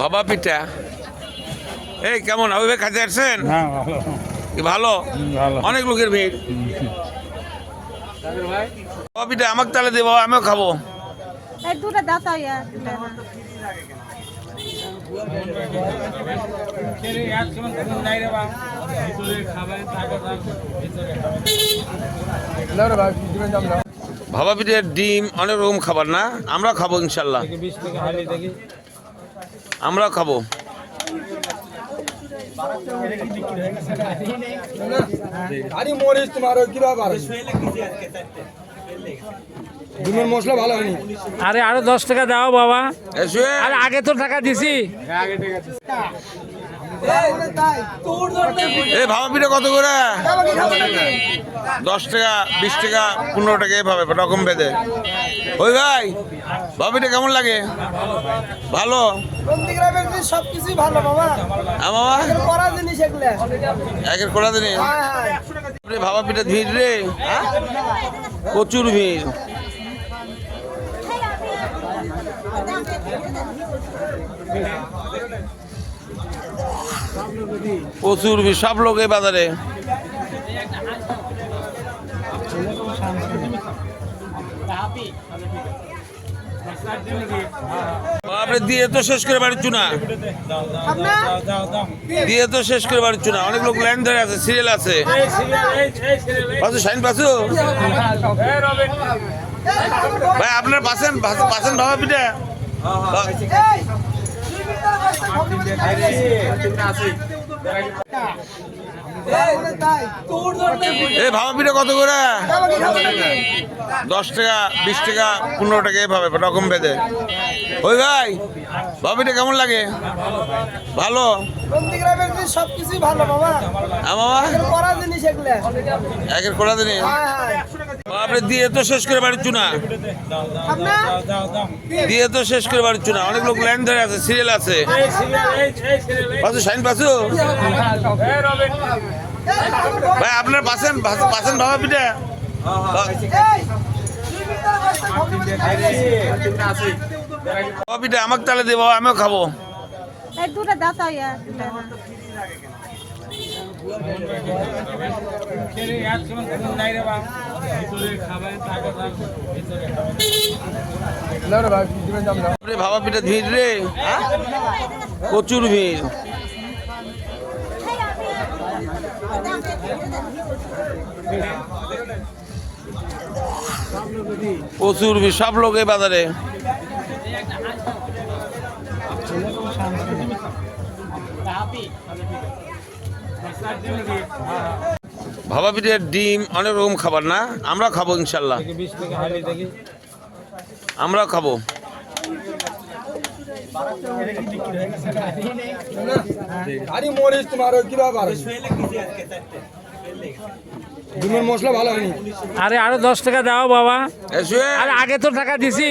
বাবা পিঠা। এই কেমন? হবে খাতে আসছেন? হ্যাঁ ভালো। অনেক লোকের ভিড়। বাবা পিঠা আমাকে তাহলে দেবো আমিও খাব। এই দুটো দাঁতা ইয়া ভাবা পিঠের ডিম অনেক রকম খাবার না? আমরা খাব ইনশাল্লাহ। আমরাও খাব। আরে মরিচ তোমার ওই কিরা পারে ডিমের মশলা ভালো হয়নি। আরে আরও দশ টাকা দাও বাবা। আরে আগে তো টাকা দিছি। এই ভাবা পিঠা কত করে? দশ টাকা বিশ টাকা পনেরো টাকা এভাবে রকম বেঁধে। ওই ভাই পিঠা কেমন লাগে? ভালো? বাবা। হ্যাঁ মামা করা জিনিস এগুলো। একের করা দিনে ভাবা পিঠা ভিড় রে প্রচুর ভিড়। প্রচুর ভিড় সব লোক এই বাজারে। আপনি দিয়ে তো শেষ করে বাড়ির চুনা দিয়ে তো শেষ করে বাড়ির চুনা অনেক লোক লাইন ধরে আছে সিরিয়াল আছে পাশু শাইন পাশু ভাই আপনার পাশেন পাশেন পিঠা এই ভাবা পিঠা কত করে? দশ টাকা, বিশ টাকা, পনেরো টাকা, এভাবে রকম ওই ভাই ভাবা পিঠা কেমন লাগে? ভালো? হ্যাঁ দিয়ে তো শেষ করে দিয়ে তো শেষ করে অনেক লোক লাইন ধরে আছে সিরিয়াল আছে। শাইন পাশু ভাই আপনার পাশেন পাশেন ভাবা পিঠা। ভাবা পিঠা আমাকে তাহলে দেবো আমিও খাব। এই দুটো দাঁতা আপনি ভাবা পিঠা ভিড় রে প্রচুর ভিড়। প্রচুর সব লোক এই বাজারে। ভাবা পিঠের ডিম অনেক রকম খাবার না? আমরা খাব ইনশাল্লাহ। আমরাও খাব। আরে মরিচ তোমার ওই কিরা পারে ডিমের মশলা ভালো হয়নি আরে আরও দশ টাকা দাও বাবা। আরে আগে তো টাকা দিছি।